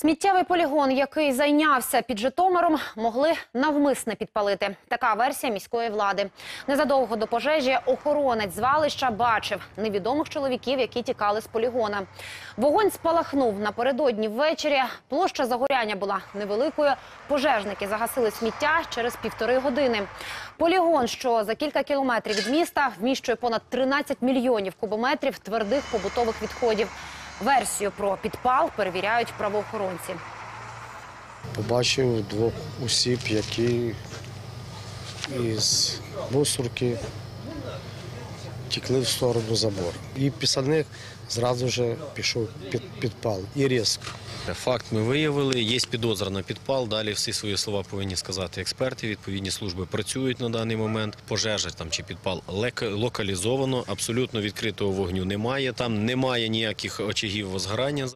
Сміттєвий полігон, який зайнявся під Житомиром, могли навмисне підпалити. Така версія міської влади. Незадовго до пожежі охоронець звалища бачив невідомих чоловіків, які тікали з полігона. Вогонь спалахнув напередодні ввечері. Площа загоряння була невеликою. Пожежники загасили сміття через півтори години. Полігон, що за кілька кілометрів від міста, вміщує понад 13 мільйонів кубометрів твердих побутових відходів. Версію про підпал перевіряють правоохоронці. Побачив двох осіб, які із мусорки тікли в сторону забору. І пісальник зразу ж пішов під, підпал і різко. Факт ми виявили. Є підозра на підпал. Далі всі свої слова повинні сказати експерти. Відповідні служби працюють на даний момент. Пожежа там чи підпал локалізовано. Абсолютно відкритого вогню немає. Там немає ніяких очагів возгорання.